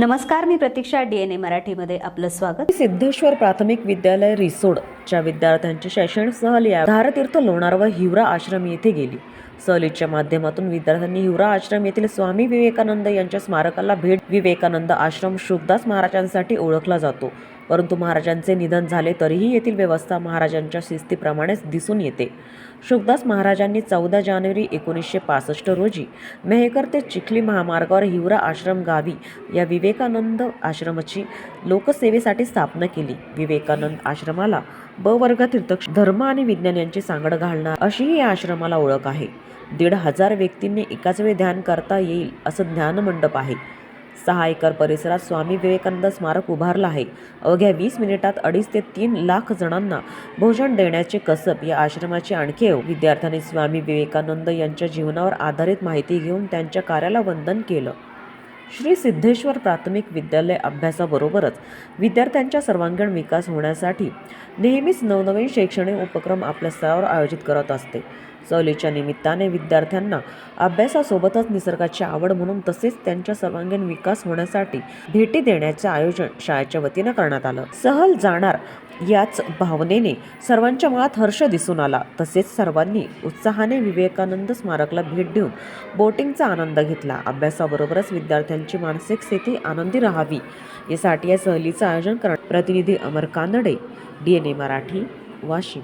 नमस्कार मी प्रतीक्षा D N ए मराठीमध्ये आपलं स्वागत. सिद्धेश्वर प्राथमिक विद्यालय रिसोड च्या विद्यार्थ्यांची शैक्षणिक सहल या धारतीर्थ लोणार व हिवरा आश्रम येथे गेली. सहलीच्या माध्यमातून विद्यार्थ्यांनी हिवरा आश्रम येथील स्वामी विवेकानंद यांच्या स्मारकाला भेट विवेकानंद आश्रम शुभदास महाराजांसाठी ओळखला जातो. परंतु महाराजांचे निधन झाले तरीही येथील व्यवस्था महाराजांच्या शिस्तीप्रमाणेच दिसून येते. शुभदास महाराजांनी चौदा जानेवारी एकोणीसशे पासष्ट रोजी मेहकर ते चिखली महामार्गावर हिवरा आश्रम गावी या विवेकानंद आश्रमाची लोकसेवेसाठी स्थापना केली. विवेकानंद आश्रमाला ब वर्ग तीर्थक्ष धर्म आणि विज्ञान यांची सांगड घालणार अशीही या आश्रमाला ओळख आहे. दीड हजार व्यक्तींनी एकाच वेळी ध्यान करता येईल असं ध्यान मंडप आहे. सहा एकर परिसरात स्वामी विवेकानंद स्मारक उभारलं आहे. अवघ्या वीस मिनिटात अडीच ते तीन लाख जणांना भोजन देण्याचे कसब या आश्रमाची आणखी विद्यार्थ्यांनी स्वामी विवेकानंद यांच्या जीवनावर आधारित माहिती घेऊन त्यांच्या कार्याला वंदन केलं. श्री सिद्धेश्वर प्राथमिक विद्यालय अभ्यासाबरोबरच विद्यार्थ्यांच्या सर्वांगीण विकास होण्यासाठी नेहमीच नवनवीन शैक्षणिक उपक्रम आपल्या स्तरावर आयोजित करत असते. सहलीच्या निमित्ताने विद्यार्थ्यांना अभ्यासासोबतच निसर्गाची आवड म्हणून तसेच त्यांच्या सर्वांगीण विकास होण्यासाठी भेटी देण्याचे आयोजन शाळेच्या वतीनं करण्यात आलं. सहल जाणार याच भावनेने सर्वांच्या मनात हर्ष दिसून आला. तसेच सर्वांनी उत्साहाने विवेकानंद स्मारकला भेट देऊन बोटिंगचा आनंद घेतला. अभ्यासाबरोबरच विद्यार्थ्यांची मानसिक स्थिती आनंदी राहावी यासाठी या सहलीचं आयोजन करण्यात प्रतिनिधी Amar Kanade D N A Marathi Washim.